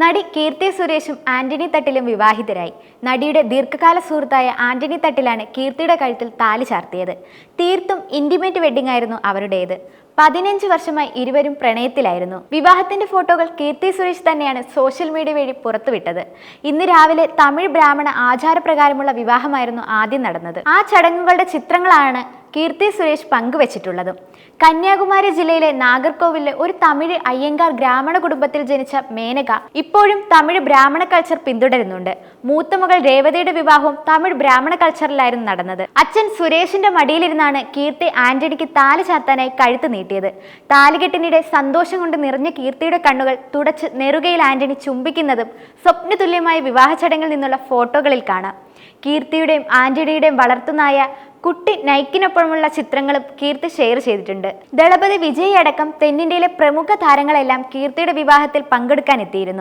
നടി കീർത്തി സുരേഷും ആന്റണി തട്ടിലും വിവാഹിതരായി. നടിയുടെ ദീർഘകാല സുഹൃത്തായ ആന്റണി തട്ടിലാണ് കീർത്തിയുടെ കഴുത്തിൽ താലി ചാർത്തിയത്. തീർത്തും ഇന്റിമേറ്റ് വെഡിംഗ് ആയിരുന്നു അവരുടേത്. പതിനഞ്ച് വർഷമായി ഇരുവരും പ്രണയത്തിലായിരുന്നു. വിവാഹത്തിന്റെ ഫോട്ടോകൾ കീർത്തി സുരേഷ് തന്നെയാണ് സോഷ്യൽ മീഡിയ വഴി പുറത്തുവിട്ടത്. ഇന്ന് രാവിലെ തമിഴ് ബ്രാഹ്മണ ആചാരപ്രകാരമുള്ള വിവാഹമായിരുന്നു ആദ്യം നടന്നത്. ആ ചടങ്ങുകളുടെ ചിത്രങ്ങളാണ് കീർത്തി സുരേഷ് പങ്കുവച്ചിട്ടുള്ളത്. കന്യാകുമാരി ജില്ലയിലെ നാഗർകോവിലെ ഒരു തമിഴ് അയ്യങ്കാർ ബ്രാഹ്മണ കുടുംബത്തിൽ ജനിച്ച മേനക ഇപ്പോഴും തമിഴ് ബ്രാഹ്മണ കൾച്ചർ പിന്തുടരുന്നുണ്ട്. മൂത്തമകൾ രേവതിയുടെ വിവാഹവും തമിഴ് ബ്രാഹ്മണ കൾച്ചറിലായിരുന്നു നടന്നത്. അച്ഛൻ സുരേഷിന്റെ മടിയിലിരുന്നാണ് കീർത്തി ആന്റണിക്ക് താലി ചാത്താനായി കഴുത്ത് നീട്ടിയത്. താലികെട്ടിനിടെ സന്തോഷം കൊണ്ട് നിറഞ്ഞ കീർത്തിയുടെ കണ്ണുകൾ തുടച്ച് നെറുകയിൽ ആന്റണി ചുംബിക്കുന്നതും സ്വപ്നതുല്യമായ വിവാഹ ചടങ്ങിൽ നിന്നുള്ള ഫോട്ടോകളിൽ കാണാം. കീർത്തിയുടെയും ആന്റണിയുടെയും വളർത്തുനായ കുട്ടി നൈക്കിനൊപ്പമുള്ള ചിത്രങ്ങളും കീർത്തി ഷെയർ ചെയ്തിട്ടുണ്ട്. ദളപതി വിജയ് അടക്കം തെന്നിന്ത്യയിലെ പ്രമുഖ താരങ്ങളെല്ലാം കീർത്തിയുടെ വിവാഹത്തിൽ പങ്കെടുക്കാൻ എത്തിയിരുന്നു